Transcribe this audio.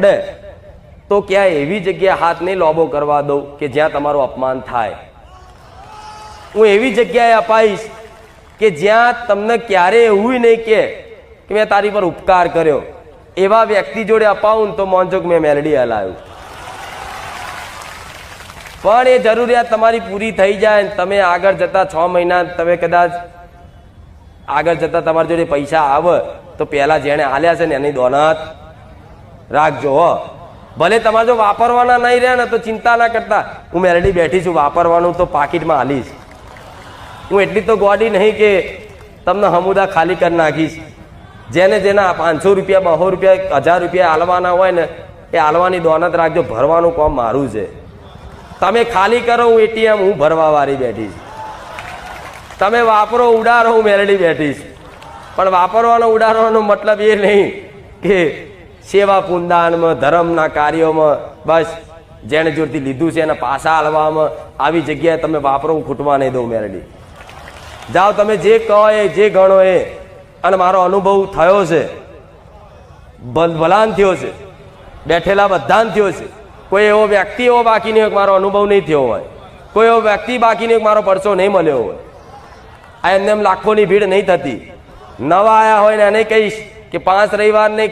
પડે તો ક્યાંય એવી જગ્યાએ હાથ નહીં લોબો કરવા દઉં કે જ્યાં તમારું અપમાન થાય. હું એવી જગ્યાએ અપાઈશ કે જ્યાં તમને ક્યારે એવું નહીં કે મેં તારી પર ઉપકાર કર્યો. એવા વ્યક્તિ જોડે અપાવું તો મોનજો મેં મેલડી હલાવ્યું. પણ એ જરૂરિયાત તમારી પૂરી થઈ જાય ને તમે આગળ જતા છ મહિના તમે કદાચ આગળ જતા તમારી જોડે પૈસા આવે, તો પહેલા જેણે હાલ્યા છે ને એની દોનત. રાખજો, હો. ભલે તમારે જો વાપરવાના નહીં રહ્યા ને તો ચિંતા ના કરતા. હું મેરેડી બેઠી છું, વાપરવાનું તો પાકીટમાં હાલીશ. હું એટલી તો ગોડી નહીં કે તમને હમુદા ખાલી કરી નાખીશ. જેને જેના પાંચસો રૂપિયા, બસો રૂપિયા હજાર રૂપિયા હાલવાના હોય ને, એ હાલવાની દોનત રાખજો, ભરવાનું કામ મારું છે. તમે ખાલી કરો હું એટીએમ, હું ભરવા વાળી બેઠીશ તમે વાપરો ઉડારો હું મેરેડી બેઠીશ પણ વાપરવાનો ઉડારવાનો મતલબ એ નહીં કે સેવા પુંદાનમાં, ધર્મના કાર્યોમાં, બસ, જેણે જોરથી લીધું છે એના પાસા હાલવામાં આવી જગ્યાએ તમે વાપરો, હું ખૂટવા નહીં દઉં મેરડી. જાઓ તમે જે કહો એ, જે ગણો એ, અને મારો અનુભવ થયો છે, ભલ- ભલાન થયો છે, બેઠેલા બધાન થયો છે. કોઈ એવો વ્યક્તિ એવો બાકી નહીં મારો અનુભવ નહીં થયો હોય. કોઈ એવો વ્યક્તિ બાકી નહીં મારો પરસો નહીં મળ્યો હોય. આ એમને એમ લાખોની ભીડ નહીં થતી. નવા આવ્યા હોય ને એને કહીશ કે પાંચ રવિવાર નહીં